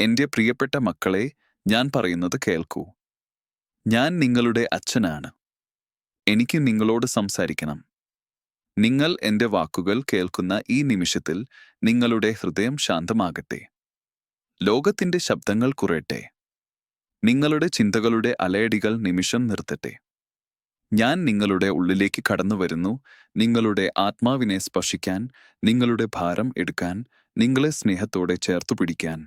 എന്റെ പ്രിയപ്പെട്ട മക്കളെ ഞാൻ പറയുന്നത് കേൾക്കൂ. ഞാൻ നിങ്ങളുടെ അച്ഛനാണ്. എനിക്ക് നിങ്ങളോട് സംസാരിക്കണം. നിങ്ങൾ എന്റെ വാക്കുകൾ കേൾക്കുന്ന ഈ നിമിഷത്തിൽ നിങ്ങളുടെ ഹൃദയം ശാന്തമാകട്ടെ. ലോകത്തിന്റെ ശബ്ദങ്ങൾ കുറയട്ടെ. നിങ്ങളുടെ ചിന്തകളുടെ അലയടികൾ നിമിഷം നിർത്തട്ടെ. ഞാൻ നിങ്ങളുടെ ഉള്ളിലേക്ക് കടന്നു വരുന്നു. നിങ്ങളുടെ ആത്മാവിനെ സ്പർശിക്കാൻ നിങ്ങളുടെ ഭാരം എടുക്കാൻ നിങ്ങളെ സ്നേഹത്തോടെ ചേർത്തു പിടിക്കാൻ.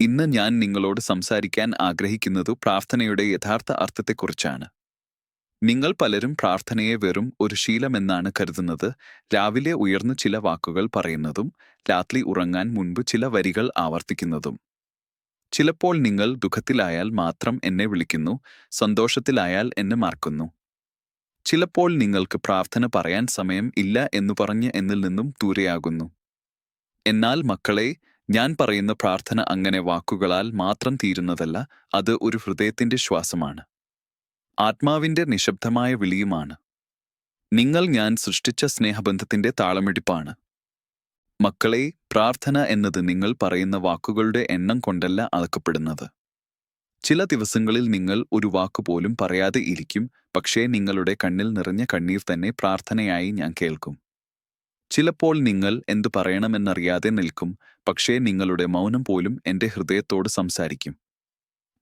ഇന്ന് ഞാൻ നിങ്ങളോട് സംസാരിക്കാൻ ആഗ്രഹിക്കുന്നത് പ്രാർത്ഥനയുടെ യഥാർത്ഥ അർത്ഥത്തെക്കുറിച്ചാണ്. നിങ്ങൾ പലരും പ്രാർത്ഥനയെ വെറും ഒരു ശീലമെന്നാണ് കരുതുന്നത്. രാവിലെ ഉയർന്ന് ചില വാക്കുകൾ പറയുന്നതും രാത്രി ഉറങ്ങാൻ മുൻപ് ചില വരികൾ ആവർത്തിക്കുന്നതും. ചിലപ്പോൾ നിങ്ങൾ ദുഃഖത്തിലായാൽ മാത്രം എന്നെ വിളിക്കുന്നു സന്തോഷത്തിലായാൽ എന്നെ മറക്കുന്നു. ചിലപ്പോൾ നിങ്ങൾക്ക് പ്രാർത്ഥന പറയാൻ സമയം ഇല്ല എന്നു പറഞ്ഞ് എന്നിൽ നിന്നും ദൂരെയാകുന്നു. എന്നാൽ മക്കളെ ഞാൻ പറയുന്ന പ്രാർത്ഥന അങ്ങനെ വാക്കുകളാൽ മാത്രം തീരുന്നതല്ല അത് ഒരു ഹൃദയത്തിന്റെ ശ്വാസമാണ്. ആത്മാവിന്റെ നിശബ്ദമായ വിളിയുമാണ്. നിങ്ങൾ ഞാൻ സൃഷ്ടിച്ച സ്നേഹബന്ധത്തിന്റെ താളമെടുപ്പാണ്. മക്കളെ പ്രാർത്ഥന എന്നത് നിങ്ങൾ പറയുന്ന വാക്കുകളുടെ എണ്ണം കൊണ്ടല്ല അളക്കപ്പെടുന്നത്. ചില ദിവസങ്ങളിൽ നിങ്ങൾ ഒരു വാക്കുപോലും പറയാതെ ഇരിക്കും പക്ഷേ നിങ്ങളുടെ കണ്ണിൽ നിറഞ്ഞ കണ്ണീർ തന്നെ പ്രാർത്ഥനയായി ഞാൻ കേൾക്കും. ചിലപ്പോൾ നിങ്ങൾ എന്തു പറയണമെന്നറിയാതെ നിൽക്കും പക്ഷേ നിങ്ങളുടെ മൗനം പോലും എന്റെ ഹൃദയത്തോട് സംസാരിക്കും.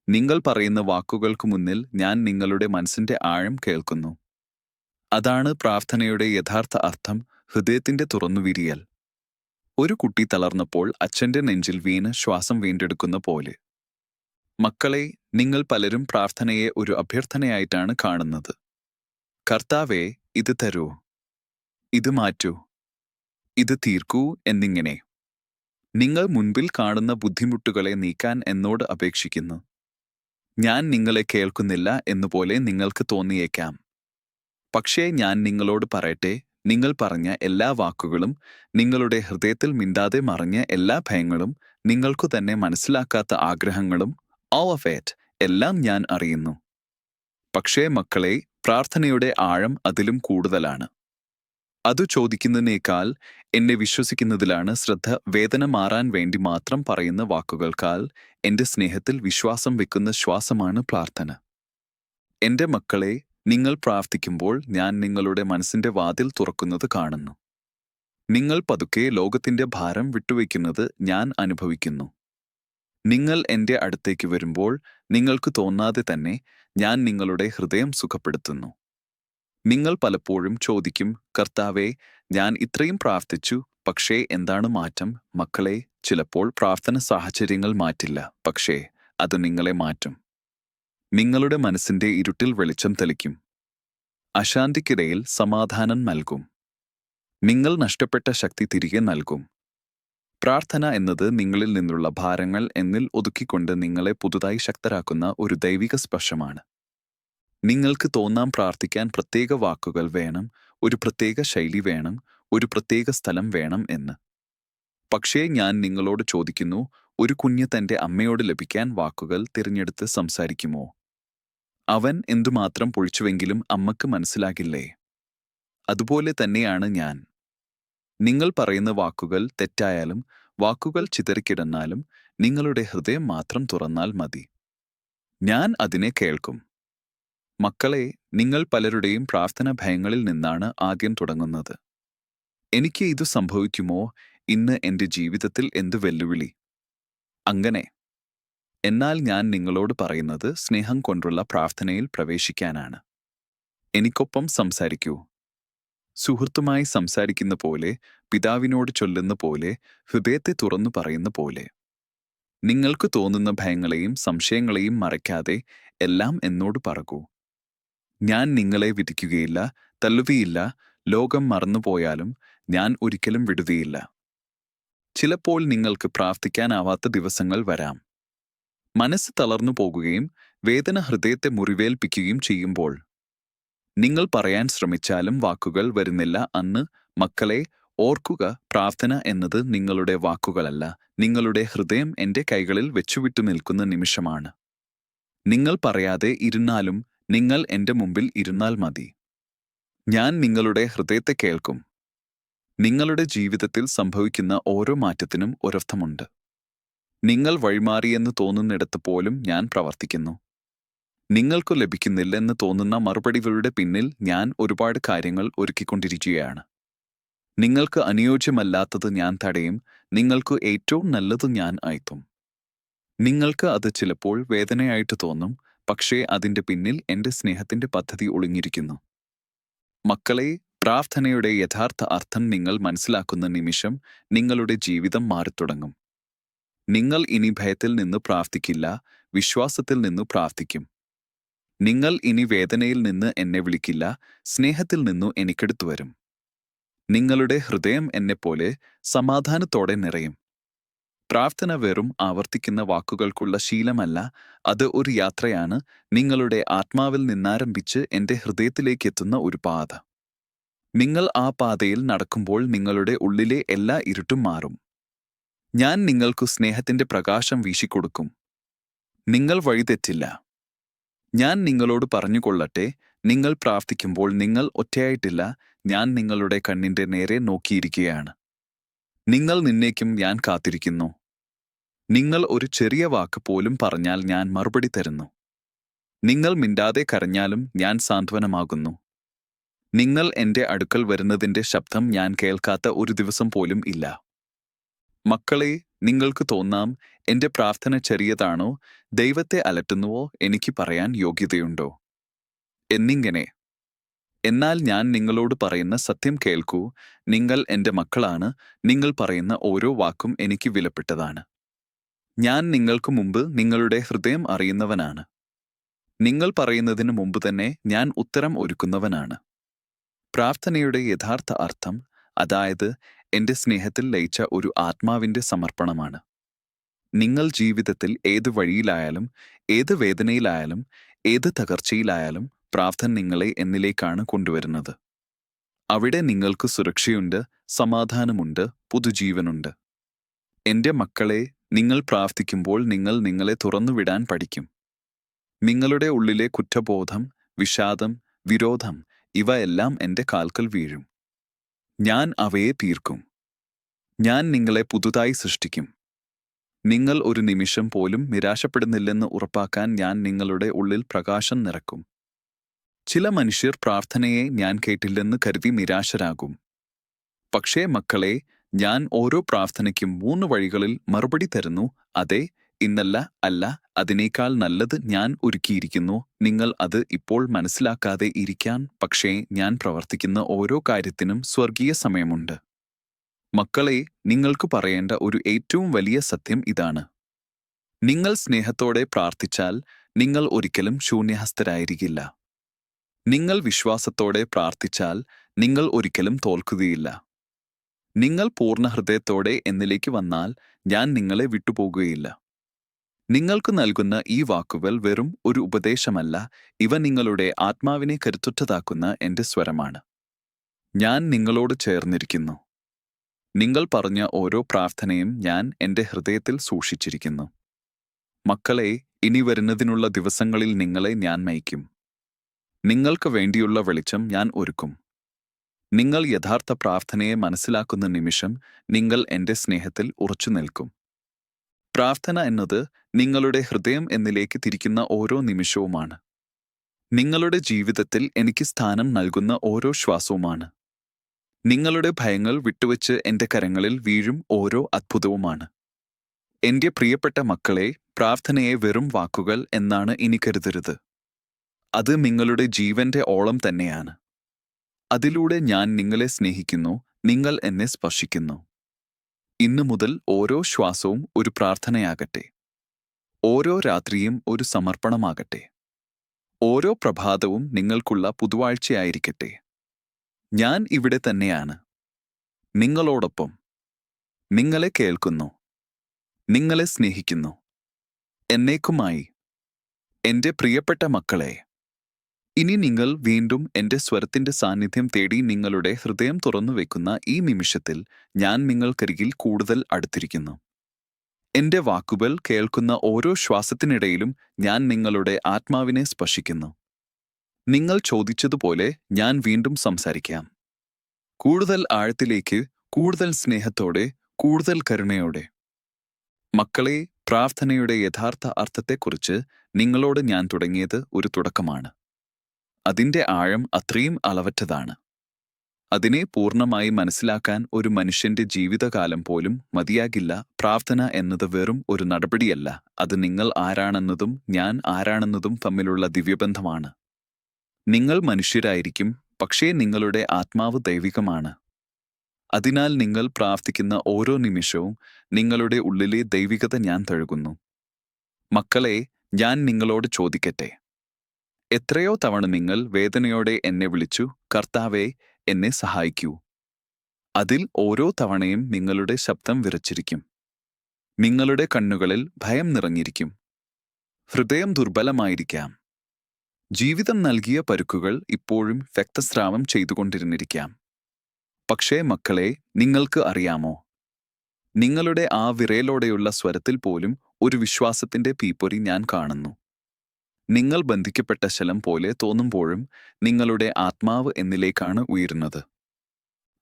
നിങ്ങൾ പറയുന്ന വാക്കുകൾക്ക് മുന്നിൽ ഞാൻ നിങ്ങളുടെ മനസ്സിന്റെ ആഴം കേൾക്കുന്നു. അതാണ് പ്രാർത്ഥനയുടെ യഥാർത്ഥ അർത്ഥം ഹൃദയത്തിന്റെ തുറന്നുവിരിയൽ. ഒരു കുട്ടി തളർന്നപ്പോൾ അച്ഛന്റെ നെഞ്ചിൽ വീണ് ശ്വാസം വീണ്ടെടുക്കുന്ന പോലെ. മക്കളെ നിങ്ങൾ പലരും പ്രാർത്ഥനയെ ഒരു അഭ്യർത്ഥനയായിട്ടാണ് കാണുന്നത്. കർത്താവേ ഇത് തരൂ. ഇത് മാറ്റൂ. ഇത് തീർക്കൂ എന്നിങ്ങനെ. നിങ്ങൾ മുൻപിൽ കാണുന്ന ബുദ്ധിമുട്ടുകളെ നീക്കാൻ എന്നോട് അപേക്ഷിക്കുന്നു. ഞാൻ നിങ്ങളെ കേൾക്കുന്നില്ല എന്നുപോലെ നിങ്ങൾക്ക് തോന്നിയേക്കാം. പക്ഷേ ഞാൻ നിങ്ങളോട് പറയട്ടെ നിങ്ങൾ പറഞ്ഞ എല്ലാ വാക്കുകളും നിങ്ങളുടെ ഹൃദയത്തിൽ മിണ്ടാതെ മറിഞ്ഞ എല്ലാ ഭയങ്ങളും നിങ്ങൾക്കു തന്നെ മനസ്സിലാക്കാത്ത ആഗ്രഹങ്ങളും ഓൾ ഓഫ് it എല്ലാം ഞാൻ അറിയുന്നു. പക്ഷേ മക്കളെ പ്രാർത്ഥനയുടെ ആഴം അതിലും കൂടുതലാണ്. അതു ചോദിക്കുന്നതിനേക്കാൾ എന്നെ വിശ്വസിക്കുന്നതിലാണ് ശ്രദ്ധ വേദന മാറാൻ വേണ്ടി മാത്രം പറയുന്ന വാക്കുകൾക്കാൽ എന്റെ സ്നേഹത്തിൽ വിശ്വാസം വെക്കുന്ന ശ്വാസമാണ് പ്രാർത്ഥന. എന്റെ മക്കളെ നിങ്ങൾ പ്രാർത്ഥിക്കുമ്പോൾ ഞാൻ നിങ്ങളുടെ മനസ്സിന്റെ വാതിൽ തുറക്കുന്നത് കാണുന്നു. നിങ്ങൾ പതുക്കെ ലോകത്തിന്റെ ഭാരം വിട്ടുവയ്ക്കുന്നത് ഞാൻ അനുഭവിക്കുന്നു. നിങ്ങൾ എന്റെ അടുത്തേക്ക് വരുമ്പോൾ നിങ്ങൾക്ക് തോന്നാതെ തന്നെ ഞാൻ നിങ്ങളുടെ ഹൃദയം സുഖപ്പെടുത്തുന്നു. നിങ്ങൾ പലപ്പോഴും ചോദിക്കും കർത്താവെ ഞാൻ ഇത്രയും പ്രാർത്ഥിച്ചു പക്ഷേ എന്താണ് മാറ്റം? മക്കളെ ചിലപ്പോൾ പ്രാർത്ഥന സാഹചര്യങ്ങൾ മാറ്റില്ല പക്ഷേ അത് നിങ്ങളെ മാറ്റും. നിങ്ങളുടെ മനസ്സിന്റെ ഇരുട്ടിൽ വെളിച്ചം തെളിക്കും. അശാന്തിക്കിടയിൽ സമാധാനം നൽകും. നിങ്ങൾ നഷ്ടപ്പെട്ട ശക്തി തിരികെ നൽകും. പ്രാർത്ഥന എന്നത് നിങ്ങളിൽ നിന്നുള്ള ഭാരങ്ങൾ എന്നിൽ ഒതുക്കിക്കൊണ്ട് നിങ്ങളെ പുതുതായി ശക്തരാക്കുന്ന ഒരു ദൈവിക സ്പർശമാണ്. നിങ്ങൾക്ക് തോന്നാം പ്രാർത്ഥിക്കാൻ പ്രത്യേക വാക്കുകൾ വേണം ഒരു പ്രത്യേക ശൈലി വേണം ഒരു പ്രത്യേക സ്ഥലം വേണം എന്ന്. പക്ഷേ ഞാൻ നിങ്ങളോട് ചോദിക്കുന്നു ഒരു കുഞ്ഞ് തന്റെ അമ്മയോട് ലഭിക്കാൻ വാക്കുകൾ തിരഞ്ഞെടുത്ത് സംസാരിക്കുമോ? അവൻ എന്തുമാത്രം പൊഴിച്ചുവെങ്കിലും അമ്മയ്ക്ക് മനസ്സിലാകില്ലേ? അതുപോലെ തന്നെയാണ് ഞാൻ. നിങ്ങൾ പറയുന്ന വാക്കുകൾ തെറ്റായാലും വാക്കുകൾ ചിതറിക്കിടന്നാലും നിങ്ങളുടെ ഹൃദയം മാത്രം തുറന്നാൽ മതി. ഞാൻ അതിനെ കേൾക്കും. മക്കളെ നിങ്ങൾ പലരുടെയും പ്രാർത്ഥന ഭയങ്ങളിൽ നിന്നാണ് ആദ്യം തുടങ്ങുന്നത്. എനിക്ക് ഇത് സംഭവിക്കുമോ? ഇന്ന് എന്റെ ജീവിതത്തിൽ എന്ത് വെല്ലുവിളി? അങ്ങനെ. എന്നാൽ ഞാൻ നിങ്ങളോട് പറയുന്നത് സ്നേഹം കൊണ്ടുള്ള പ്രാർത്ഥനയിൽ പ്രവേശിക്കാനാണ്. എനിക്കൊപ്പം സംസാരിക്കൂ. സുഹൃത്തുമായി സംസാരിക്കുന്ന പോലെ പിതാവിനോട് ചൊല്ലുന്ന പോലെ ഹൃദയത്തെ തുറന്നു പറയുന്ന പോലെ. നിങ്ങൾക്ക് തോന്നുന്ന ഭയങ്ങളെയും സംശയങ്ങളെയും മറയ്ക്കാതെ എല്ലാം എന്നോട് പറകൂ. ഞാൻ നിങ്ങളെ വിധിക്കുകയില്ല തല്ലുകയില്ല ലോകം മറന്നുപോയാലും ഞാൻ ഒരിക്കലും വിടുകയില്ല. ചിലപ്പോൾ നിങ്ങൾക്ക് പ്രാർത്ഥിക്കാനാവാത്ത ദിവസങ്ങൾ വരാം. മനസ്സ് തളർന്നു പോകുകയും വേദന ഹൃദയത്തെ മുറിവേൽപ്പിക്കുകയും ചെയ്യുമ്പോൾ നിങ്ങൾ പറയാൻ ശ്രമിച്ചാലും വാക്കുകൾ വരുന്നില്ല അന്ന് മക്കളെ ഓർക്കുക പ്രാർത്ഥന എന്നത് നിങ്ങളുടെ വാക്കുകളല്ല നിങ്ങളുടെ ഹൃദയം എന്റെ കൈകളിൽ വെച്ചുവിട്ടു നിൽക്കുന്ന നിമിഷമാണ്. നിങ്ങൾ പറയാതെ ഇരുന്നാലും നിങ്ങൾ എന്റെ മുമ്പിൽ ഇരുന്നാൽ മതി. ഞാൻ നിങ്ങളുടെ ഹൃദയത്തെ കേൾക്കും. നിങ്ങളുടെ ജീവിതത്തിൽ സംഭവിക്കുന്ന ഓരോ മാറ്റത്തിനും ഒരർത്ഥമുണ്ട്. നിങ്ങൾ വഴിമാറിയെന്ന് തോന്നുന്നിടത്ത് പോലും ഞാൻ പ്രവർത്തിക്കുന്നു. നിങ്ങൾക്കു ലഭിക്കുന്നില്ലെന്ന് തോന്നുന്ന മറുപടികളുടെ പിന്നിൽ ഞാൻ ഒരുപാട് കാര്യങ്ങൾ ഒരുക്കിക്കൊണ്ടിരിക്കുകയാണ്. നിങ്ങൾക്ക് അനുയോജ്യമല്ലാത്തത് ഞാൻ തടയും നിങ്ങൾക്ക് ഏറ്റവും നല്ലത് ഞാൻ അയത്തും നിങ്ങൾക്ക് അത് ചിലപ്പോൾ വേദനയായിട്ട് തോന്നും പക്ഷേ അതിന്റെ പിന്നിൽ എന്റെ സ്നേഹത്തിന്റെ പദ്ധതി ഒളിഞ്ഞിരിക്കുന്നു. മക്കളെ പ്രാർത്ഥനയുടെ യഥാർത്ഥ അർത്ഥം നിങ്ങൾ മനസ്സിലാക്കുന്ന നിമിഷം നിങ്ങളുടെ ജീവിതം മാറിത്തുടങ്ങും. നിങ്ങൾ ഇനി ഭയത്തിൽ നിന്ന് പ്രാർത്ഥിക്കില്ല വിശ്വാസത്തിൽ നിന്ന് പ്രാർത്ഥിക്കും. നിങ്ങൾ ഇനി വേദനയിൽ നിന്ന് എന്നെ വിളിക്കില്ല സ്നേഹത്തിൽ നിന്നു എനിക്കെടുത്തു വരും. നിങ്ങളുടെ ഹൃദയം എന്നെപ്പോലെ സമാധാനത്തോടെ നിറയും. പ്രാർത്ഥന വെറും ആവർത്തിക്കുന്ന വാക്കുകൾക്കുള്ള ശീലമല്ല അത് ഒരു യാത്രയാണ്. നിങ്ങളുടെ ആത്മാവിൽ നിന്നാരംഭിച്ച് എന്റെ ഹൃദയത്തിലേക്ക് എത്തുന്ന ഒരു പാത. നിങ്ങൾ ആ പാതയിൽ നടക്കുമ്പോൾ നിങ്ങളുടെ ഉള്ളിലെ എല്ലാ ഇരുട്ടും മാറും. ഞാൻ നിങ്ങൾക്കു സ്നേഹത്തിന്റെ പ്രകാശം വീശിക്കൊടുക്കും. നിങ്ങൾ വഴിതെറ്റില്ല ഞാൻ നിങ്ങളോട് പറഞ്ഞുകൊള്ളട്ടെ നിങ്ങൾ പ്രാർത്ഥിക്കുമ്പോൾ നിങ്ങൾ ഒറ്റയായിട്ടില്ല ഞാൻ നിങ്ങളുടെ കണ്ണിന്റെ നേരെ നോക്കിയിരിക്കുകയാണ്. നിങ്ങൾ നിന്നേക്കും ഞാൻ കാത്തിരിക്കുന്നു. നിങ്ങൾ ഒരു ചെറിയ വാക്ക് പോലും പറഞ്ഞാൽ ഞാൻ മറുപടി തരുന്നു. നിങ്ങൾ മിണ്ടാതെ കരഞ്ഞാലും ഞാൻ സാന്ത്വനമാകുന്നു. നിങ്ങൾ എന്റെ അടുക്കൽ വരുന്നതിന്റെ ശബ്ദം ഞാൻ കേൾക്കാത്ത ഒരു ദിവസം പോലും ഇല്ല. മക്കളെ നിങ്ങൾക്ക് തോന്നാം എന്റെ പ്രാർത്ഥന ചെറിയതാണോ? ദൈവത്തെ അലട്ടുന്നുവോ? എനിക്ക് പറയാൻ യോഗ്യതയുണ്ടോ? എന്നിങ്ങനെ എന്നാൽ ഞാൻ നിങ്ങളോട് പറയുന്ന സത്യം കേൾക്കൂ. നിങ്ങൾ എന്റെ മക്കളാണ്. നിങ്ങൾ പറയുന്ന ഓരോ വാക്കും എനിക്ക് വിലപ്പെട്ടതാണ്. ഞാൻ നിങ്ങൾക്ക് മുമ്പ് നിങ്ങളുടെ ഹൃദയം അറിയുന്നവനാണ്. നിങ്ങൾ പറയുന്നതിന് മുമ്പ് തന്നെ ഞാൻ ഉത്തരം ഒരുക്കുന്നവനാണ്. പ്രാർത്ഥനയുടെ യഥാർത്ഥ അർത്ഥം അതായത് എന്റെ സ്നേഹത്തിൽ ലയിച്ച ഒരു ആത്മാവിന്റെ സമർപ്പണമാണ്. നിങ്ങൾ ജീവിതത്തിൽ ഏത് വഴിയിലായാലും ഏത് വേദനയിലായാലും ഏത് തകർച്ചയിലായാലും പ്രാർത്ഥന നിങ്ങളെ എന്നിലേക്കാണ് കൊണ്ടുവരുന്നത്. അവിടെ നിങ്ങൾക്ക് സുരക്ഷയുണ്ട് സമാധാനമുണ്ട് പുതുജീവനുണ്ട്. എന്റെ മക്കളെ നിങ്ങൾ പ്രാർത്ഥിക്കുമ്പോൾ നിങ്ങൾ നിങ്ങളെ തുറന്നുവിടാൻ പഠിക്കും. നിങ്ങളുടെ ഉള്ളിലെ കുറ്റബോധം വിഷാദം വിരോധം ഇവ എല്ലാം എന്റെ കാൽക്കൽ വീഴും. ഞാൻ അവയെ തീർക്കും. ഞാൻ നിങ്ങളെ പുതുതായി സൃഷ്ടിക്കും. നിങ്ങൾ ഒരു നിമിഷം പോലും നിരാശപ്പെടുന്നില്ലെന്ന് ഉറപ്പാക്കാൻ ഞാൻ നിങ്ങളുടെ ഉള്ളിൽ പ്രകാശം നിറക്കും. ചില മനുഷ്യർ പ്രാർത്ഥനയെ ഞാൻ കേട്ടില്ലെന്ന് കരുതി നിരാശരാകും. പക്ഷേ മക്കളെ ഞാൻ ഓരോ പ്രാർത്ഥനയ്ക്കും മൂന്ന് വഴികളിൽ മറുപടി തരുന്നു. അതെ ഇന്നല്ല അല്ല അതിനേക്കാൾ നല്ലത് ഞാൻ ഒരുക്കിയിരിക്കുന്നു. നിങ്ങൾ അത് ഇപ്പോൾ മനസ്സിലാക്കാതെ ഇരിക്കാൻ പക്ഷേ ഞാൻ പ്രവർത്തിക്കുന്ന ഓരോ കാര്യത്തിനും സ്വർഗീയ സമയമുണ്ട്. മക്കളെ നിങ്ങൾക്ക് പറയേണ്ട ഒരു ഏറ്റവും വലിയ സത്യം ഇതാണ്. നിങ്ങൾ സ്നേഹത്തോടെ പ്രാർത്ഥിച്ചാൽ നിങ്ങൾ ഒരിക്കലും ശൂന്യഹസ്തരായിരിക്കില്ല. നിങ്ങൾ വിശ്വാസത്തോടെ പ്രാർത്ഥിച്ചാൽ നിങ്ങൾ ഒരിക്കലും തോൽക്കുകയില്ല. നിങ്ങൾ പൂർണ ഹൃദയത്തോടെ എന്നിലേക്ക് വന്നാൽ ഞാൻ നിങ്ങളെ വിട്ടുപോകുകയില്ല. നിങ്ങൾക്ക് നൽകുന്ന ഈ വാക്കുകൾ വെറും ഒരു ഉപദേശമല്ല ഇവ നിങ്ങളുടെ ആത്മാവിനെ കരുത്തുറ്റതാക്കുന്ന എന്റെ സ്വരമാണ്. ഞാൻ നിങ്ങളോട് ചേർന്നിരിക്കുന്നു. നിങ്ങൾ പറഞ്ഞ ഓരോ പ്രാർത്ഥനയും ഞാൻ എന്റെ ഹൃദയത്തിൽ സൂക്ഷിച്ചിരിക്കുന്നു. മക്കളെ ഇനി വരുന്നതിനുള്ള ദിവസങ്ങളിൽ നിങ്ങളെ ഞാൻ നയിക്കും നിങ്ങൾക്ക് വേണ്ടിയുള്ള വെളിച്ചം ഞാൻ ഒരുക്കും. നിങ്ങൾ യഥാർത്ഥ പ്രാർത്ഥനയെ മനസ്സിലാക്കുന്ന നിമിഷം നിങ്ങൾ എന്റെ സ്നേഹത്തിൽ ഉറച്ചു നിൽക്കും. പ്രാർത്ഥന എന്നത് നിങ്ങളുടെ ഹൃദയം എന്നിലേക്ക് തിരിക്കുന്ന ഓരോ നിമിഷവുമാണ്. നിങ്ങളുടെ ജീവിതത്തിൽ എനിക്ക് സ്ഥാനം നൽകുന്ന ഓരോ ശ്വാസവുമാണ്. നിങ്ങളുടെ ഭയങ്ങൾ വിട്ടുവച്ച് എന്റെ കരങ്ങളിൽ വീഴും ഓരോ അത്ഭുതവുമാണ്. എന്റെ പ്രിയപ്പെട്ട മക്കളെ പ്രാർത്ഥനയെ വെറും വാക്കുകൾ എന്നാണ് ഇനി കരുതരുത്. അത് നിങ്ങളുടെ ജീവന്റെ ഓളം തന്നെയാണ്. അതിലൂടെ ഞാൻ നിങ്ങളെ സ്നേഹിക്കുന്നു നിങ്ങൾ എന്നെ സ്പർശിക്കുന്നു. ഇന്നു മുതൽ ഓരോ ശ്വാസവും ഒരു പ്രാർത്ഥനയാകട്ടെ. ഓരോ രാത്രിയും ഒരു സമർപ്പണമാകട്ടെ. ഓരോ പ്രഭാതവും നിങ്ങൾക്കുള്ള പുതുവാഴ്ചയായിരിക്കട്ടെ. ഞാൻ ഇവിടെ തന്നെയാണ്. നിങ്ങളോടൊപ്പം. നിങ്ങളെ കേൾക്കുന്നു. നിങ്ങളെ സ്നേഹിക്കുന്നു. എന്നേക്കുമായി. എന്റെ പ്രിയപ്പെട്ട മക്കളെ. ഇനി നിങ്ങൾ വീണ്ടും എന്റെ സ്വരത്തിന്റെ സാന്നിധ്യം തേടി നിങ്ങളുടെ ഹൃദയം തുറന്നു വെക്കുന്ന ഈ നിമിഷത്തിൽ ഞാൻ നിങ്ങൾക്കരികിൽ കൂടുതൽ അടുത്തിരിക്കുന്നു. എന്റെ വാക്കുകൾ കേൾക്കുന്ന ഓരോ ശ്വാസത്തിനിടയിലും ഞാൻ നിങ്ങളുടെ ആത്മാവിനെ സ്പർശിക്കുന്നു. നിങ്ങൾ ചോദിച്ചതുപോലെ ഞാൻ വീണ്ടും സംസാരിക്കാം. കൂടുതൽ ആഴത്തിലേക്ക് കൂടുതൽ സ്നേഹത്തോടെ കൂടുതൽ കരുണയോടെ. മക്കളെ പ്രാർത്ഥനയുടെ യഥാർത്ഥ അർത്ഥത്തെക്കുറിച്ച് നിങ്ങളോട് ഞാൻ തുടങ്ങിയത് ഒരു തുടക്കമാണ്. അതിന്റെ ആഴം അത്രയും അളവറ്റതാണ്. അതിനെ പൂർണമായി മനസ്സിലാക്കാൻ ഒരു മനുഷ്യന്റെ ജീവിതകാലം പോലും മതിയാകില്ല. പ്രാർത്ഥന എന്നത് വെറും ഒരു നടപടിയല്ല. അത് നിങ്ങൾ ആരാണെന്നതും ഞാൻ ആരാണെന്നതും തമ്മിലുള്ള ദിവ്യബന്ധമാണ്. നിങ്ങൾ മനുഷ്യരായിരിക്കും പക്ഷേ നിങ്ങളുടെ ആത്മാവ് ദൈവികമാണ്. അതിനാൽ നിങ്ങൾ പ്രാർത്ഥിക്കുന്ന ഓരോ നിമിഷവും നിങ്ങളുടെ ഉള്ളിലെ ദൈവികത ഞാൻ തഴുകുന്നു. മക്കളെ ഞാൻ നിങ്ങളോട് ചോദിക്കട്ടെ. എത്രയോ തവണ നിങ്ങൾ വേദനയോടെ എന്നെ വിളിച്ചു കർത്താവെ എന്നെ സഹായിക്കൂ. അതിൽ ഓരോ തവണയും നിങ്ങളുടെ ശബ്ദം വിറച്ചിരിക്കും. നിങ്ങളുടെ കണ്ണുകളിൽ ഭയം നിറഞ്ഞിരിക്കും. ഹൃദയം ദുർബലമായിരിക്കാം. ജീവിതം നൽകിയ പരുക്കുകൾ ഇപ്പോഴും രക്തസ്രാവം ചെയ്തുകൊണ്ടിരുന്നിരിക്കാം. പക്ഷേ മക്കളെ നിങ്ങൾക്ക് അറിയാമോ? നിങ്ങളുടെ ആ വിരയലോടെയുള്ള സ്വരത്തിൽ പോലും ഒരു വിശ്വാസത്തിന്റെ പീപ്പൊരി ഞാൻ കാണുന്നു. നിങ്ങൾ ബന്ധിക്കപ്പെട്ട ശലം പോലെ തോന്നുമ്പോഴും നിങ്ങളുടെ ആത്മാവ് എന്നിലേക്കാണ് ഉയരുന്നത്.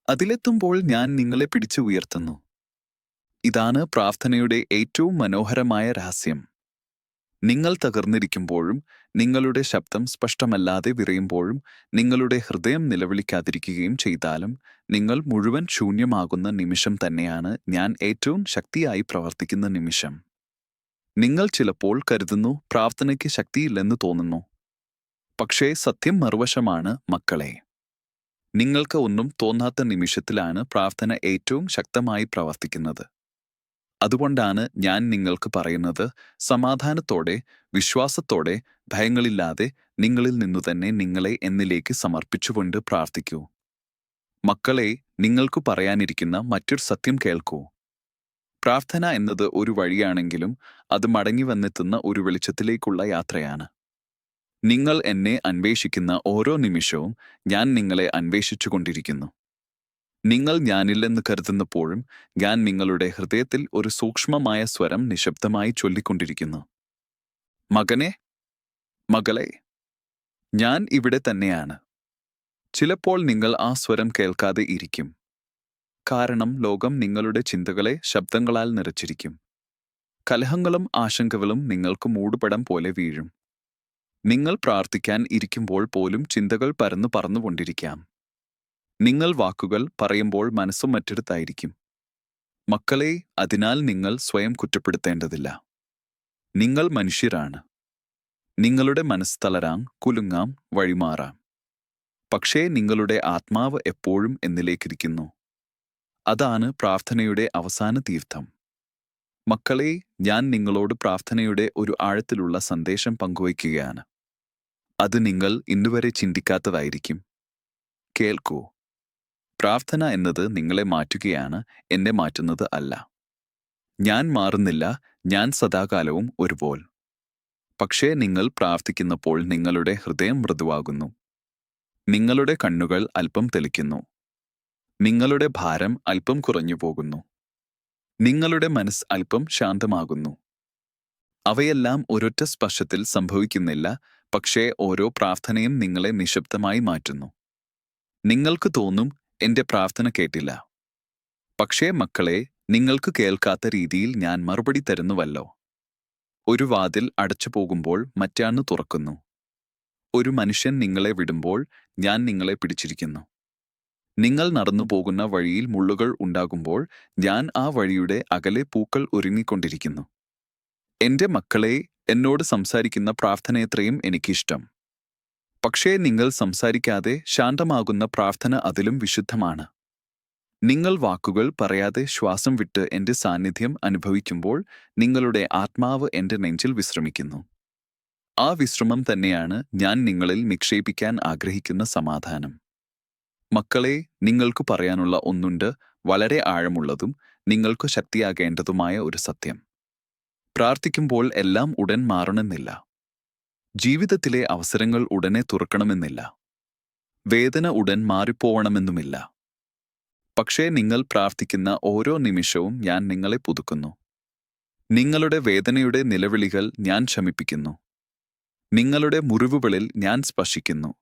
അതിലെത്തുമ്പോൾ ഞാൻ നിങ്ങളെ പിടിച്ചു ഉയർത്തുന്നു. ഇതാണ് പ്രാർത്ഥനയുടെ ഏറ്റവും മനോഹരമായ രഹസ്യം. നിങ്ങൾ തകർന്നിരിക്കുമ്പോഴും നിങ്ങളുടെ ശബ്ദം സ്പഷ്ടമല്ലാതെ വിറയുമ്പോഴും നിങ്ങളുടെ ഹൃദയം നിലവിളിക്കാതിരിക്കുകയും ചെയ്താലും നിങ്ങൾ മുഴുവൻ ശൂന്യമാകുന്ന നിമിഷം തന്നെയാണ് ഞാൻ ഏറ്റവും ശക്തിയായി പ്രവർത്തിക്കുന്ന നിമിഷം. നിങ്ങൾ ചിലപ്പോൾ കരുതുന്നു പ്രാർത്ഥനയ്ക്ക് ശക്തിയില്ലെന്ന് തോന്നുന്നു. പക്ഷേ സത്യം മറുവശമാണ് മക്കളെ. നിങ്ങൾക്ക് ഒന്നും തോന്നാത്ത നിമിഷത്തിലാണ് പ്രാർത്ഥന ഏറ്റവും ശക്തമായി പ്രവർത്തിക്കുന്നത്. അതുകൊണ്ടാണ് ഞാൻ നിങ്ങൾക്ക് പറയുന്നത് സമാധാനത്തോടെ വിശ്വാസത്തോടെ ഭയങ്ങളില്ലാതെ നിങ്ങളിൽ നിന്നു തന്നെ നിങ്ങളെ എന്നിലേക്ക് സമർപ്പിച്ചുകൊണ്ട് പ്രാർത്ഥിക്കൂ. മക്കളെ നിങ്ങൾക്കു പറയാനിരിക്കുന്ന മറ്റൊരു സത്യം കേൾക്കൂ. പ്രാർത്ഥന എന്നത് ഒരു വഴിയാണെങ്കിലും അത് മടങ്ങി വന്നെത്തുന്ന ഒരു വെളിച്ചത്തിലേക്കുള്ള യാത്രയാണ്. നിങ്ങൾ എന്നെ അന്വേഷിക്കുന്ന ഓരോ നിമിഷവും ഞാൻ നിങ്ങളെ അന്വേഷിച്ചുകൊണ്ടിരിക്കുന്നു. നിങ്ങൾ ഞാനില്ലെന്ന് കരുതുന്നപ്പോഴും ഞാൻ നിങ്ങളുടെ ഹൃദയത്തിൽ ഒരു സൂക്ഷ്മമായ സ്വരം നിശബ്ദമായി ചൊല്ലിക്കൊണ്ടിരിക്കുന്നു. മകനെ മകളെ ഞാൻ ഇവിടെ തന്നെയാണ്. ചിലപ്പോൾ നിങ്ങൾ ആ സ്വരം കേൾക്കാതെ ഇരിക്കും. കാരണം ലോകം നിങ്ങളുടെ ചിന്തകളെ ശബ്ദങ്ങളാൽ നിറച്ചിരിക്കും. കലഹങ്ങളും ആശങ്കകളും നിങ്ങൾക്ക് മൂടുപടം പോലെ വീഴും. നിങ്ങൾ പ്രാർത്ഥിക്കാൻ ഇരിക്കുമ്പോൾ പോലും ചിന്തകൾ പരന്നു പറന്നുകൊണ്ടിരിക്കാം. നിങ്ങൾ വാക്കുകൾ പറയുമ്പോൾ മനസ്സും മറ്റെടുത്തായിരിക്കും. മക്കളെ അതിനാൽ നിങ്ങൾ സ്വയം കുറ്റപ്പെടുത്തേണ്ടതില്ല. നിങ്ങൾ മനുഷ്യരാണ്. നിങ്ങളുടെ മനസ്സ് തളരാം കുലുങ്ങാം വഴിമാറാം. പക്ഷേ നിങ്ങളുടെ ആത്മാവ് എപ്പോഴും എന്നിലേക്കിരിക്കുന്നു. അതാണ് പ്രാർത്ഥനയുടെ അവസാന തീർത്ഥം. മക്കളെ ഞാൻ നിങ്ങളോട് പ്രാർത്ഥനയുടെ ഒരു ആഴത്തിലുള്ള സന്ദേശം പങ്കുവയ്ക്കുകയാണ്. അത് നിങ്ങൾ ഇന്നുവരെ ചിന്തിക്കാത്തതായിരിക്കും. കേൾക്കൂ. പ്രാർത്ഥന എന്നത് നിങ്ങളെ മാറ്റുകയാണ് എന്നെ മാറ്റുന്നത് അല്ല. ഞാൻ മാറുന്നില്ല ഞാൻ സദാകാലവും ഒരുപോൽ. പക്ഷേ നിങ്ങൾ പ്രാർത്ഥിക്കുന്നപ്പോൾ നിങ്ങളുടെ ഹൃദയം മൃദുവാകുന്നു. നിങ്ങളുടെ കണ്ണുകൾ അല്പം തെളിക്കുന്നു. നിങ്ങളുടെ ഭാരം അല്പം കുറഞ്ഞു പോകുന്നു. നിങ്ങളുടെ മനസ്സ് അല്പം ശാന്തമാകുന്നു. അവയെല്ലാം ഒരൊറ്റ സ്പർശത്തിൽ സംഭവിക്കുന്നില്ല പക്ഷേ ഓരോ പ്രാർത്ഥനയും നിങ്ങളെ നിശബ്ദമായി മാറ്റുന്നു. നിങ്ങൾക്ക് തോന്നും എന്റെ പ്രാർത്ഥന കേട്ടില്ല. പക്ഷേ മക്കളെ നിങ്ങൾക്ക് കേൾക്കാത്ത രീതിയിൽ ഞാൻ മറുപടി തരുന്നുവല്ലോ. ഒരു വാതിൽ അടച്ചു പോകുമ്പോൾ മറ്റാണ് തുറക്കുന്നു. ഒരു മനുഷ്യൻ നിങ്ങളെ വിടുമ്പോൾ ഞാൻ നിങ്ങളെ പിടിച്ചിരിക്കുന്നു. നിങ്ങൾ നടന്നു പോകുന്ന വഴിയിൽ മുള്ളുകൾ ഉണ്ടാകുമ്പോൾ ഞാൻ ആ വഴിയുടെ അകലെ പൂക്കൾ ഒരുങ്ങിക്കൊണ്ടിരിക്കുന്നു. എന്റെ മക്കളെ എന്നോട് സംസാരിക്കുന്ന പ്രാർത്ഥനയത്രയും എനിക്കിഷ്ടം. പക്ഷേ നിങ്ങൾ സംസാരിക്കാതെ ശാന്തമാകുന്ന പ്രാർത്ഥന അതിലും വിശുദ്ധമാണ്. നിങ്ങൾ വാക്കുകൾ പറയാതെ ശ്വാസം വിട്ട് എന്റെ സാന്നിധ്യം അനുഭവിക്കുമ്പോൾ നിങ്ങളുടെ ആത്മാവ് എന്റെ നെഞ്ചിൽ വിശ്രമിക്കുന്നു. ആ വിശ്രമം തന്നെയാണ് ഞാൻ നിങ്ങളിൽ നിക്ഷേപിക്കാൻ ആഗ്രഹിക്കുന്ന സമാധാനം. മക്കളെ നിങ്ങൾക്ക് പറയാനുള്ള ഒന്നുണ്ട് വളരെ ആഴമുള്ളതും നിങ്ങൾക്ക് ശക്തിയാകേണ്ടതുമായ ഒരു സത്യം. പ്രാർത്ഥിക്കുമ്പോൾ എല്ലാം ഉടൻ മാറണമെന്നില്ല. ജീവിതത്തിലെ അവസരങ്ങൾ ഉടനെ തുറക്കണമെന്നില്ല. വേദന ഉടൻ മാറിപ്പോവണമെന്നുമില്ല. പക്ഷേ നിങ്ങൾ പ്രാർത്ഥിക്കുന്ന ഓരോ നിമിഷവും ഞാൻ നിങ്ങളെ പുതുക്കുന്നു. നിങ്ങളുടെ വേദനയുടെ നിലവിളികൾ ഞാൻ ശമിപ്പിക്കുന്നു. നിങ്ങളുടെ മുറിവുകളിൽ ഞാൻ സ്പർശിക്കുന്നു.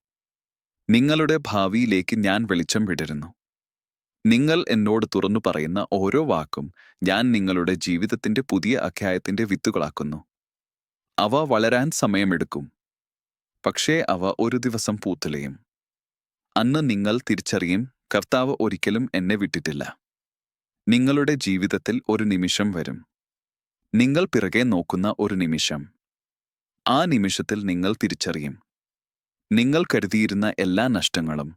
നിങ്ങളുടെ ഭാവിയിലേക്ക് ഞാൻ വെളിച്ചം വിടരുന്നു. നിങ്ങൾ എന്നോട് തുറന്നു പറയുന്ന ഓരോ വാക്കും ഞാൻ നിങ്ങളുടെ ജീവിതത്തിന്റെ പുതിയ അധ്യായത്തിന്റെ വിത്തുകളാക്കുന്നു. അവ വളരാൻ സമയമെടുക്കും. പക്ഷേ അവ ഒരു ദിവസം പൂത്തുലയും. അന്ന് നിങ്ങൾ തിരിച്ചറിയും കർത്താവ് ഒരിക്കലും എന്നെ വിട്ടിട്ടില്ല. നിങ്ങളുടെ ജീവിതത്തിൽ ഒരു നിമിഷം വരും. നിങ്ങൾ പിറകെ നോക്കുന്ന ഒരു നിമിഷം. ആ നിമിഷത്തിൽ നിങ്ങൾ തിരിച്ചറിയും. നിങ്ങൾ കരുതിയിരുന്ന എല്ലാ നഷ്ടങ്ങളും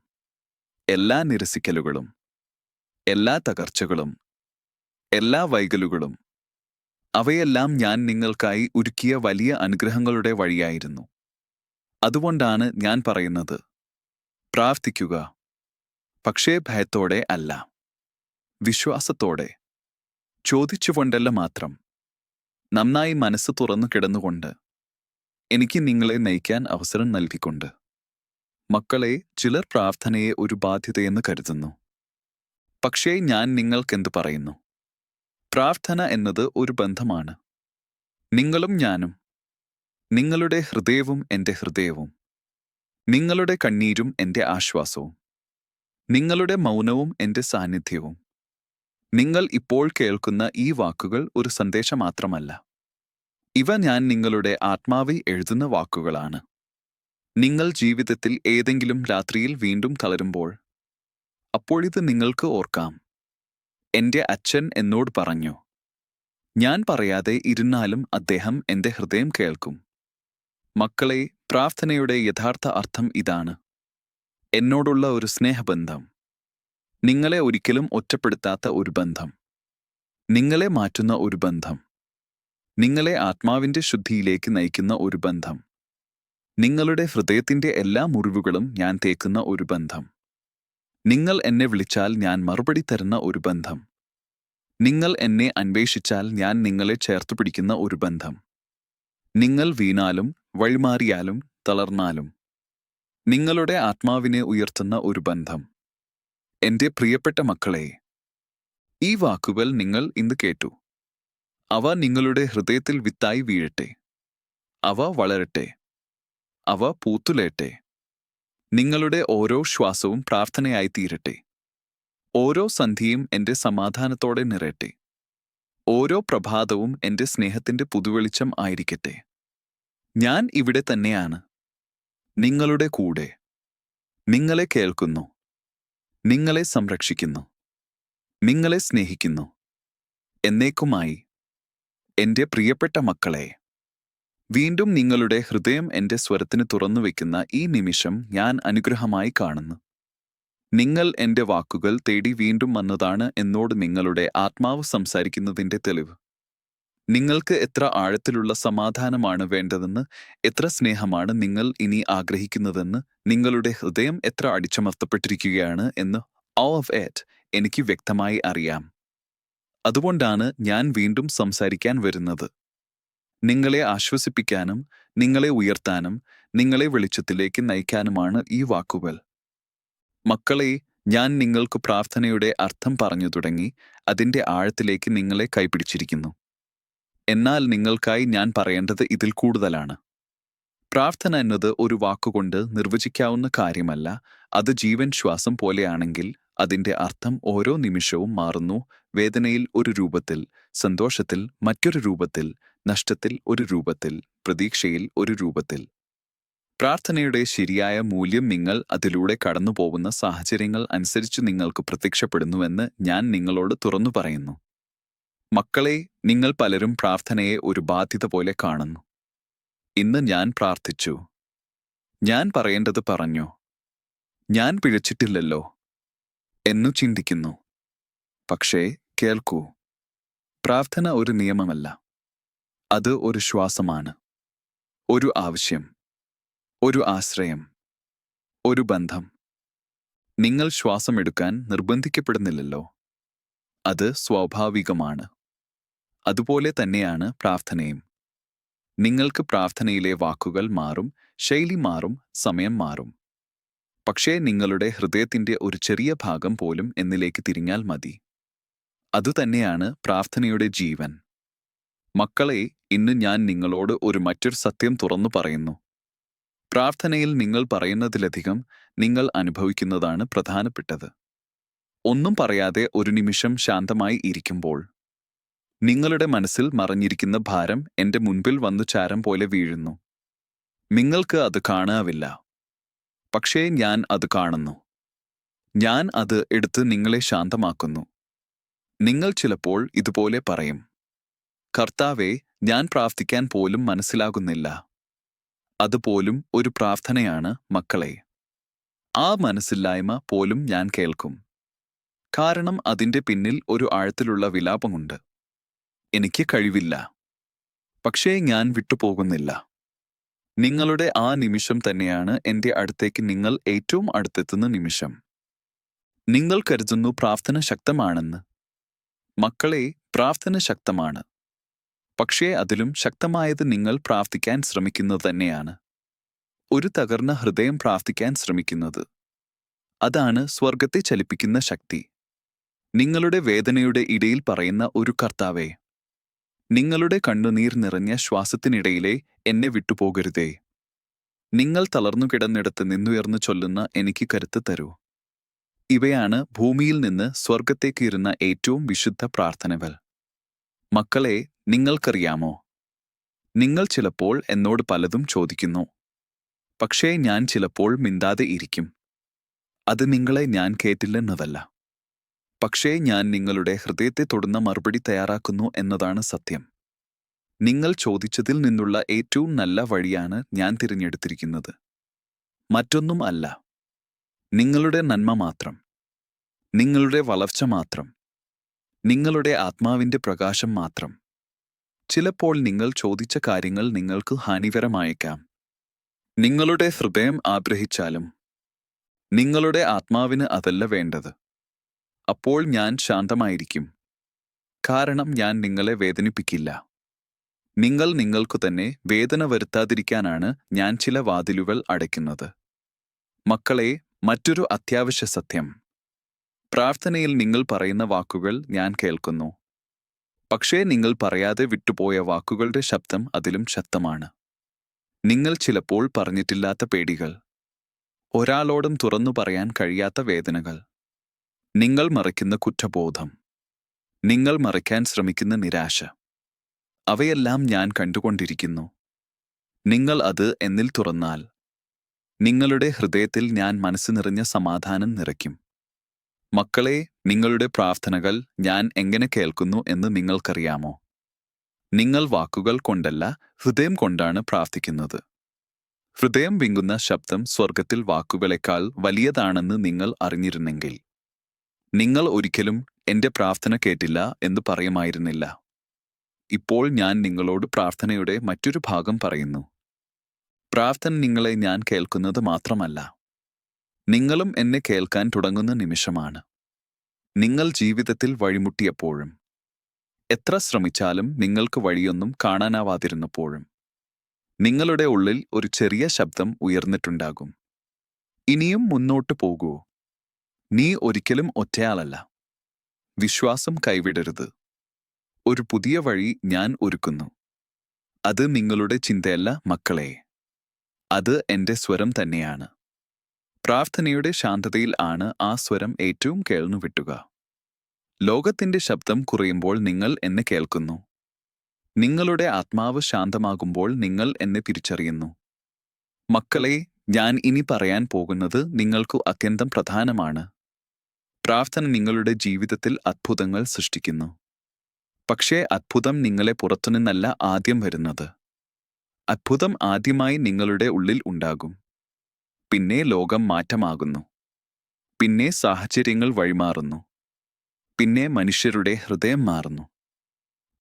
എല്ലാ നിരസിക്കലുകളും എല്ലാ തകർച്ചകളും എല്ലാ വൈകലുകളും അവയെല്ലാം ഞാൻ നിങ്ങൾക്കായി ഒരുക്കിയ വലിയ അനുഗ്രഹങ്ങളുടെ വഴിയായിരുന്നു. അതുകൊണ്ടാണ് ഞാൻ പറയുന്നത് പ്രാർത്ഥിക്കുക പക്ഷേ ഭയത്തോടെ അല്ല വിശ്വാസത്തോടെ ചോദിച്ചുകൊണ്ടല്ല മാത്രം. നന്നായി മനസ്സ് തുറന്നു കിടന്നുകൊണ്ട് എനിക്ക് നിങ്ങളെ നയിക്കാൻ അവസരം നൽകിക്കൊണ്ട്. മക്കളെ ചിലർ പ്രാർത്ഥനയെ ഒരു ബാധ്യതയെന്ന് കരുതുന്നു. പക്ഷേ ഞാൻ നിങ്ങൾക്കെന്ത് പറയുന്നു? പ്രാർത്ഥന എന്നത് ഒരു ബന്ധമാണ്. നിങ്ങളും ഞാനും. നിങ്ങളുടെ ഹൃദയവും എന്റെ ഹൃദയവും. നിങ്ങളുടെ കണ്ണീരും എന്റെ ആശ്വാസവും. നിങ്ങളുടെ മൗനവും എന്റെ സാന്നിധ്യവും. നിങ്ങൾ ഇപ്പോൾ കേൾക്കുന്ന ഈ വാക്കുകൾ ഒരു സന്ദേശം മാത്രമല്ല ഇവ ഞാൻ നിങ്ങളുടെ ആത്മാവിൽ എഴുതുന്ന വാക്കുകളാണ്. നിങ്ങൾ ജീവിതത്തിൽ ഏതെങ്കിലും രാത്രിയിൽ വീണ്ടും തളരുമ്പോൾ അപ്പോഴിത് നിങ്ങൾക്ക് ഓർക്കാം. എന്റെ അച്ഛൻ എന്നോട് പറഞ്ഞു ഞാൻ പറയാതെ ഇരുന്നാലും അദ്ദേഹം എന്റെ ഹൃദയം കേൾക്കും. മക്കളെ പ്രാർത്ഥനയുടെ യഥാർത്ഥ അർത്ഥം ഇതാണ്. എന്നോടുള്ള ഒരു സ്നേഹബന്ധം. നിങ്ങളെ ഒരിക്കലും ഒറ്റപ്പെടുത്താത്ത ഒരു ബന്ധം. നിങ്ങളെ മാറ്റുന്ന ഒരു ബന്ധം. നിങ്ങളെ ആത്മാവിന്റെ ശുദ്ധിയിലേക്ക് നയിക്കുന്ന ഒരു ബന്ധം. നിങ്ങളുടെ ഹൃദയത്തിന്റെ എല്ലാ മുറിവുകളും ഞാൻ തേക്കുന്ന ഒരു ബന്ധം. നിങ്ങൾ എന്നെ വിളിച്ചാൽ ഞാൻ മറുപടി തരുന്ന ഒരു ബന്ധം. നിങ്ങൾ എന്നെ അന്വേഷിച്ചാൽ ഞാൻ നിങ്ങളെ ചേർത്തു പിടിക്കുന്ന ഒരു ബന്ധം. നിങ്ങൾ വീണാലും വഴിമാറിയാലും തളർന്നാലും. നിങ്ങളുടെ ആത്മാവിനെ ഉയർത്തുന്ന ഒരു ബന്ധം. എന്റെ പ്രിയപ്പെട്ട മക്കളെ ഈ വാക്കുകൾ നിങ്ങൾ ഇന്ന് കേട്ടു. അവ നിങ്ങളുടെ ഹൃദയത്തിൽ വിത്തായി വീഴട്ടെ. അവ വളരട്ടെ. അവ പൂത്തുലേട്ടെ നിങ്ങളുടെ ഓരോ ശ്വാസവും പ്രാർത്ഥനയായി തീരട്ടെ. ഓരോ സന്ധിയും എന്റെ സമാധാനത്തോടെ നിറയട്ടെ. ഓരോ പ്രഭാതവും എന്റെ സ്നേഹത്തിന്റെ പുതുവെളിച്ചം ആയിരിക്കട്ടെ. ഞാൻ ഇവിടെ തന്നെയാണ്. നിങ്ങളുടെ കൂടെ. നിങ്ങളെ കേൾക്കുന്നു. നിങ്ങളെ സംരക്ഷിക്കുന്നു. നിങ്ങളെ സ്നേഹിക്കുന്നു. എന്നേക്കുമായി. എന്റെ പ്രിയപ്പെട്ട മക്കളെ. വീണ്ടും നിങ്ങളുടെ ഹൃദയം എന്റെ സ്വരത്തിന് തുറന്നു വയ്ക്കുന്ന ഈ നിമിഷം ഞാൻ അനുഗ്രഹമായി കാണുന്നു. നിങ്ങൾ എന്റെ വാക്കുകൾ തേടി വീണ്ടും വന്നതാണ് എന്നോട് നിങ്ങളുടെ ആത്മാവ് സംസാരിക്കുന്നതിന്റെ തെളിവ്. നിങ്ങൾക്ക് എത്ര ആഴത്തിലുള്ള സമാധാനമാണ് വേണ്ടതെന്ന് എത്ര സ്നേഹമാണ് നിങ്ങൾ ഇനി ആഗ്രഹിക്കുന്നതെന്ന് നിങ്ങളുടെ ഹൃദയം എത്ര അടിച്ചമർത്തപ്പെട്ടിരിക്കുകയാണ് എന്ന് all ഓഫ് it എനിക്ക് വ്യക്തമായി അറിയാം. അതുകൊണ്ടാണ് ഞാൻ വീണ്ടും സംസാരിക്കാൻ വരുന്നത്. നിങ്ങളെ ആശ്വസിപ്പിക്കാനും നിങ്ങളെ ഉയർത്താനും നിങ്ങളെ വെളിച്ചത്തിലേക്ക് നയിക്കാനുമാണ് ഈ വാക്കുകൾ. മക്കളെ ഞാൻ നിങ്ങൾക്ക് പ്രാർത്ഥനയുടെ അർത്ഥം പറഞ്ഞു തുടങ്ങി അതിന്റെ ആഴത്തിലേക്ക് നിങ്ങളെ കൈപിടിച്ചിരിക്കുന്നു. എന്നാൽ നിങ്ങൾക്കായി ഞാൻ പറയേണ്ടത് ഇതിൽ കൂടുതലാണ്. പ്രാർത്ഥന എന്നത് ഒരു വാക്കുകൊണ്ട് നിർവചിക്കാവുന്ന കാര്യമല്ല അത് ജീവൻ ശ്വാസം പോലെയാണെങ്കിൽ അതിന്റെ അർത്ഥം ഓരോ നിമിഷവും മാറുന്നു വേദനയിൽ ഒരു രൂപത്തിൽ സന്തോഷത്തിൽ മറ്റൊരു രൂപത്തിൽ നഷ്ടത്തിൽ ഒരു രൂപത്തിൽ പ്രതീക്ഷയിൽ ഒരു രൂപത്തിൽ. പ്രാർത്ഥനയുടെ ശരിയായ മൂല്യം നിങ്ങൾ അതിലൂടെ കടന്നുപോകുന്ന സാഹചര്യങ്ങൾ അനുസരിച്ച് നിങ്ങൾക്ക് പ്രത്യക്ഷപ്പെടുന്നുവെന്ന് ഞാൻ നിങ്ങളോട് തുറന്നു പറയുന്നു. മക്കളെ നിങ്ങൾ പലരും പ്രാർത്ഥനയെ ഒരു ബാധ്യത പോലെ കാണുന്നു. ഇന്ന് ഞാൻ പ്രാർത്ഥിച്ചു. ഞാൻ പറയേണ്ടത് പറഞ്ഞു. ഞാൻ പിഴച്ചിട്ടില്ലല്ലോ എന്നു ചിന്തിക്കുന്നു. പക്ഷേ കേൾക്കൂ. പ്രാർത്ഥന ഒരു നിയമമല്ല. അത് ഒരു ശ്വാസമാണ് ഒരു ആവശ്യം ഒരു ആശ്രയം ഒരു ബന്ധം. നിങ്ങൾ ശ്വാസം എടുക്കാൻ നിർബന്ധിക്കപ്പെടുന്നില്ലല്ലോ. അത് സ്വാഭാവികമാണ്. അതുപോലെ തന്നെയാണ് പ്രാർത്ഥനയും. നിങ്ങൾക്ക് പ്രാർത്ഥനയിലെ വാക്കുകൾ മാറും ശൈലി മാറും സമയം മാറും. പക്ഷേ നിങ്ങളുടെ ഹൃദയത്തിന്റെ ഒരു ചെറിയ ഭാഗം പോലും എന്നിലേക്ക് തിരിഞ്ഞാൽ മതി. അതുതന്നെയാണ് പ്രാർത്ഥനയുടെ ജീവൻ. മക്കളെ ഇന്ന് ഞാൻ നിങ്ങളോട് ഒരു മറ്റൊരു സത്യം തുറന്നു പറയുന്നു. പ്രാർത്ഥനയിൽ നിങ്ങൾ പറയുന്നതിലധികം നിങ്ങൾ അനുഭവിക്കുന്നതാണ് പ്രധാനപ്പെട്ടത്. ഒന്നും പറയാതെ ഒരു നിമിഷം ശാന്തമായി ഇരിക്കുമ്പോൾ നിങ്ങളുടെ മനസ്സിൽ മറഞ്ഞിരിക്കുന്ന ഭാരം എന്റെ മുൻപിൽ വന്നു ചാരം പോലെ വീഴുന്നു. നിങ്ങൾക്ക് അത് കാണാവില്ല. പക്ഷേ ഞാൻ അത് കാണുന്നു. ഞാൻ അത് എടുത്ത് നിങ്ങളെ ശാന്തമാക്കുന്നു. നിങ്ങൾ ചിലപ്പോൾ ഇതുപോലെ പറയും. കർത്താവെ ഞാൻ പ്രാർത്ഥിക്കാൻ പോലും മനസ്സിലാകുന്നില്ല. അതുപോലും ഒരു പ്രാർത്ഥനയാണ് മക്കളെ. ആ മനസ്സില്ലായ്മ പോലും ഞാൻ കേൾക്കും. കാരണം അതിന്റെ പിന്നിൽ ഒരു ആഴത്തിലുള്ള വിലാപമുണ്ട്. എനിക്ക് കഴിവില്ല. പക്ഷേ ഞാൻ വിട്ടുപോകുന്നില്ല. നിങ്ങളുടെ ആ നിമിഷം തന്നെയാണ് എന്റെ അടുത്തേക്ക് നിങ്ങൾ ഏറ്റവും അടുത്തെത്തുന്ന നിമിഷം. നിങ്ങൾ കരുതുന്നു പ്രാർത്ഥന ശക്തമാണെന്ന്. മക്കളെ പ്രാർത്ഥന ശക്തമാണ്. പക്ഷേ അതിലും ശക്തമായത് നിങ്ങൾ പ്രാർത്ഥിക്കാൻ ശ്രമിക്കുന്നത് തന്നെയാണ്. ഒരു തകർന്ന ഹൃദയം പ്രാർത്ഥിക്കാൻ ശ്രമിക്കുന്നത്. അതാണ് സ്വർഗത്തെ ചലിപ്പിക്കുന്ന ശക്തി. നിങ്ങളുടെ വേദനയുടെ ഇടയിൽ പറയുന്ന ഒരു കർത്താവേ നിങ്ങളുടെ കണ്ണുനീർ നിറഞ്ഞ ശ്വാസത്തിനിടയിലെ എന്നെ വിട്ടുപോകരുതേ. നിങ്ങൾ തളർന്നു കിടന്നിടത്ത് നിന്നുയർന്നു ചൊല്ലുന്ന എനിക്ക് കരുത്ത് തരൂ. ഇവയാണ് ഭൂമിയിൽ നിന്ന് സ്വർഗത്തേക്ക് ഇരുന്ന ഏറ്റവും വിശുദ്ധ പ്രാർത്ഥനകൾ. മക്കളെ നിങ്ങൾക്കറിയാമോ? നിങ്ങൾ ചിലപ്പോൾ എന്നോട് പലതും ചോദിക്കുന്നു. പക്ഷേ ഞാൻ ചിലപ്പോൾ മിണ്ടാതെ ഇരിക്കും. അത് നിങ്ങളെ ഞാൻ കേട്ടില്ലെന്നതല്ല. പക്ഷേ ഞാൻ നിങ്ങളുടെ ഹൃദയത്തെ തൊടുന്ന മറുപടി തയ്യാറാക്കുന്നു എന്നതാണ് സത്യം. നിങ്ങൾ ചോദിച്ചതിൽ നിന്നുള്ള ഏറ്റവും നല്ല വഴിയാണ് ഞാൻ തിരഞ്ഞെടുത്തിരിക്കുന്നത്. മറ്റൊന്നും അല്ല. നിങ്ങളുടെ നന്മ മാത്രം. നിങ്ങളുടെ വളർച്ച മാത്രം. നിങ്ങളുടെ ആത്മാവിന്റെ പ്രകാശം മാത്രം. ചിലപ്പോൾ നിങ്ങൾ ചോദിച്ച കാര്യങ്ങൾ നിങ്ങൾക്ക് ഹാനികരമായേക്കാം. നിങ്ങളുടെ ഹൃദയം ആഗ്രഹിച്ചാലും നിങ്ങളുടെ ആത്മാവിന് അതല്ല വേണ്ടത്. അപ്പോൾ ഞാൻ ശാന്തമായിരിക്കും. കാരണം ഞാൻ നിങ്ങളെ വേദനിപ്പിക്കില്ല. നിങ്ങൾ നിങ്ങൾക്കു തന്നെ വേദന വരുത്താതിരിക്കാനാണ് ഞാൻ ചില വാതിലുകൾ അടയ്ക്കുന്നത്. മക്കളെ മറ്റൊരു അത്യാവശ്യ സത്യം. പ്രാർത്ഥനയിൽ നിങ്ങൾ പറയുന്ന വാക്കുകൾ ഞാൻ കേൾക്കുന്നു. പക്ഷേ നിങ്ങൾ പറയാതെ വിട്ടുപോയ വാക്കുകളുടെ ശബ്ദം അതിലും ശക്തമാണ്. നിങ്ങൾ ചിലപ്പോൾ പറഞ്ഞിട്ടില്ലാത്ത പേടികൾ. ഒരാളോടും തുറന്നു പറയാൻ കഴിയാത്ത വേദനകൾ. നിങ്ങൾ മറയ്ക്കുന്ന കുറ്റബോധം. നിങ്ങൾ മറയ്ക്കാൻ ശ്രമിക്കുന്ന നിരാശ. അവയെല്ലാം ഞാൻ കണ്ടുകൊണ്ടിരിക്കുന്നു. നിങ്ങൾ അത് എന്നിൽ തുറന്നാൽ നിങ്ങളുടെ ഹൃദയത്തിൽ ഞാൻ മനസ്സ് നിറഞ്ഞ സമാധാനം നിറയ്ക്കും. മക്കളെ നിങ്ങളുടെ പ്രാർത്ഥനകൾ ഞാൻ എങ്ങനെ കേൾക്കുന്നു എന്ന് നിങ്ങൾക്കറിയാമോ? നിങ്ങൾ വാക്കുകൾ കൊണ്ടല്ല ഹൃദയം കൊണ്ടാണ് പ്രാർത്ഥിക്കുന്നത്. ഹൃദയം വിങ്ങുന്ന ശബ്ദം സ്വർഗത്തിൽ വാക്കുകളെക്കാൾ വലിയതാണെന്ന് നിങ്ങൾ അറിഞ്ഞിരുന്നെങ്കിൽ. നിങ്ങൾ ഒരിക്കലും എന്റെ പ്രാർത്ഥന കേട്ടില്ല എന്ന് പറയുമായിരുന്നില്ല. ഇപ്പോൾ ഞാൻ നിങ്ങളോട് പ്രാർത്ഥനയുടെ മറ്റൊരു ഭാഗം പറയുന്നു. പ്രാർത്ഥന നിങ്ങളെ ഞാൻ കേൾക്കുന്നത് മാത്രമല്ല. നിങ്ങളും എന്നെ കേൾക്കാൻ തുടങ്ങുന്ന നിമിഷമാണ്. നിങ്ങൾ ജീവിതത്തിൽ വഴിമുട്ടിയപ്പോഴും എത്ര ശ്രമിച്ചാലും നിങ്ങൾക്ക് വഴിയൊന്നും കാണാനാവാതിരുന്നപ്പോഴും നിങ്ങളുടെ ഉള്ളിൽ ഒരു ചെറിയ ശബ്ദം ഉയർന്നിട്ടുണ്ടാകും. ഇനിയും മുന്നോട്ടു പോകൂ. നീ ഒരിക്കലും ഒറ്റയാളല്ല. വിശ്വാസം കൈവിടരുത്. ഒരു പുതിയ വഴി ഞാൻ ഒരുക്കുന്നു. അത് നിങ്ങളുടെ ചിന്തയല്ല മക്കളെ. അത് എന്റെ സ്വരം തന്നെയാണ്. പ്രാർത്ഥനയുടെ ശാന്തതയിൽ ആണ് ആ സ്വരം ഏറ്റവും കേൾന്നുവിട്ടുക. ലോകത്തിന്റെ ശബ്ദം കുറയുമ്പോൾ നിങ്ങൾ എന്നെ കേൾക്കുന്നു. നിങ്ങളുടെ ആത്മാവ് ശാന്തമാകുമ്പോൾ നിങ്ങൾ എന്നെ തിരിച്ചറിയുന്നു. മക്കളെ ഞാൻ ഇനി പറയാൻ പോകുന്നത് നിങ്ങൾക്കു അത്യന്തം പ്രധാനമാണ്. പ്രാർത്ഥന നിങ്ങളുടെ ജീവിതത്തിൽ അത്ഭുതങ്ങൾ സൃഷ്ടിക്കുന്നു. പക്ഷേ അത്ഭുതം നിങ്ങളെ പുറത്തുനിന്നല്ല ആദ്യം വരുന്നത്. അത്ഭുതം ആദ്യമായി നിങ്ങളുടെ ഉള്ളിൽ ഉണ്ടാകും. പിന്നെ ലോകം മാറ്റമാകുന്നു. പിന്നെ സാഹചര്യങ്ങൾ വഴിമാറുന്നു. പിന്നെ മനുഷ്യരുടെ ഹൃദയം മാറുന്നു.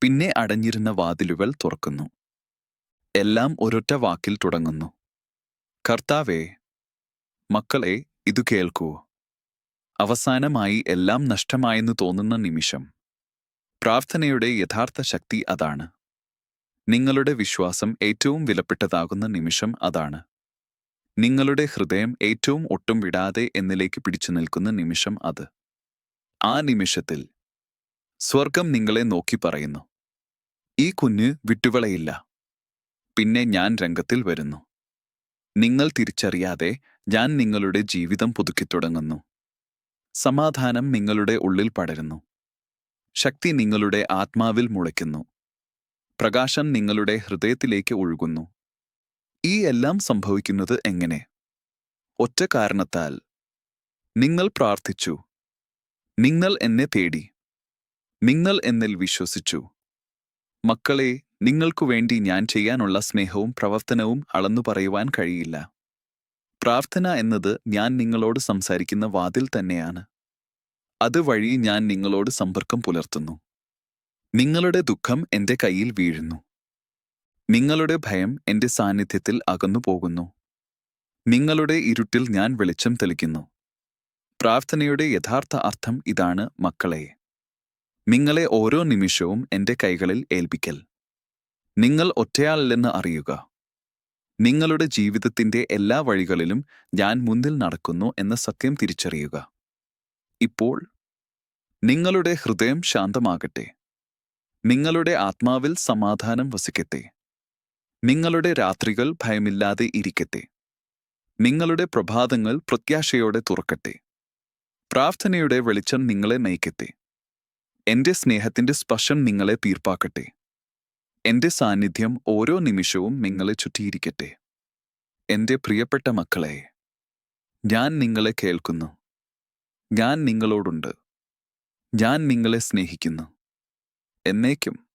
പിന്നെ അടഞ്ഞിരുന്ന വാതിലുകൾ തുറക്കുന്നു. എല്ലാം ഒരൊറ്റ വാക്കിൽ തുടങ്ങുന്നു. കർത്താവേ മക്കളെ ഇതു കേൾക്കൂ. അവസാനമായി എല്ലാം നഷ്ടമായെന്ന് തോന്നുന്ന നിമിഷം. പ്രാർത്ഥനയുടെ യഥാർത്ഥ ശക്തി അതാണ്. നിങ്ങളുടെ വിശ്വാസം ഏറ്റവും വിലപ്പെട്ടതാകുന്ന നിമിഷം അതാണ്. നിങ്ങളുടെ ഹൃദയം ഏറ്റവും ഒട്ടും വിടാതെ എന്നിലേക്ക് പിടിച്ചു നിൽക്കുന്ന നിമിഷം അത്. ആ നിമിഷത്തിൽ സ്വർഗം നിങ്ങളെ നോക്കി പറയുന്നു. ഈ കുഞ്ഞ് വിട്ടുവളയില്ല. പിന്നെ ഞാൻ രംഗത്തിൽ വരുന്നു. നിങ്ങൾ തിരിച്ചറിയാതെ ഞാൻ നിങ്ങളുടെ ജീവിതം പുതുക്കിത്തുടങ്ങുന്നു സമാധാനം നിങ്ങളുടെ ഉള്ളിൽ പടരുന്നു. ശക്തി നിങ്ങളുടെ ആത്മാവിൽ മുളയ്ക്കുന്നു. പ്രകാശം നിങ്ങളുടെ ഹൃദയത്തിലേക്ക് ഒഴുകുന്നു. ഈ എല്ലാം സംഭവിക്കുന്നത് എങ്ങനെ? ഒറ്റ കാരണത്താൽ. നിങ്ങൾ പ്രാർത്ഥിച്ചു. നിങ്ങൾ എന്നെ തേടി. നിങ്ങൾ എന്നിൽ വിശ്വസിച്ചു. മക്കളെ നിങ്ങൾക്കു വേണ്ടി ഞാൻ ചെയ്യാനുള്ള സ്നേഹവും പ്രവർത്തനവും അളന്നു പറയുവാൻ കഴിയില്ല. പ്രാർത്ഥന എന്നത് ഞാൻ നിങ്ങളോട് സംസാരിക്കുന്ന വാതിൽ തന്നെയാണ്. അതുവഴി ഞാൻ നിങ്ങളോട് സമ്പർക്കം പുലർത്തുന്നു. നിങ്ങളുടെ ദുഃഖം എന്റെ കയ്യിൽ വീഴുന്നു. നിങ്ങളുടെ ഭയം എന്റെ സാന്നിധ്യത്തിൽ അകന്നു പോകുന്നു. നിങ്ങളുടെ ഇരുട്ടിൽ ഞാൻ വെളിച്ചം തെളിക്കുന്നു. പ്രാർത്ഥനയുടെ യഥാർത്ഥ അർത്ഥം ഇതാണ് മക്കളെ. നിങ്ങളെ ഓരോ നിമിഷവും എന്റെ കൈകളിൽ ഏൽപ്പിക്കൽ. നിങ്ങൾ ഒറ്റയാളല്ലെന്ന് അറിയുക. നിങ്ങളുടെ ജീവിതത്തിന്റെ എല്ലാ വഴികളിലും ഞാൻ മുന്നിൽ നടക്കുന്നു എന്ന സത്യം തിരിച്ചറിയുക. ഇപ്പോൾ നിങ്ങളുടെ ഹൃദയം ശാന്തമാകട്ടെ. നിങ്ങളുടെ ആത്മാവിൽ സമാധാനം വസിക്കട്ടെ. നിങ്ങളുടെ രാത്രികൾ ഭയമില്ലാതെ ഇരിക്കട്ടെ. നിങ്ങളുടെ പ്രഭാതങ്ങൾ പ്രത്യാശയോടെ തുറക്കട്ടെ. പ്രാർത്ഥനയുടെ വെളിച്ചം നിങ്ങളെ നയിക്കട്ടെ. എന്റെ സ്നേഹത്തിന്റെ സ്പർശം നിങ്ങളെ തീർപ്പാക്കട്ടെ. എന്റെ സാന്നിധ്യം ഓരോ നിമിഷവും നിങ്ങളെ ചുറ്റിയിരിക്കട്ടെ. എന്റെ പ്രിയപ്പെട്ട മക്കളെ ഞാൻ നിങ്ങളെ കേൾക്കുന്നു. ഞാൻ നിങ്ങളോടുണ്ട്. ഞാൻ നിങ്ങളെ സ്നേഹിക്കുന്നു. എന്നേക്കും.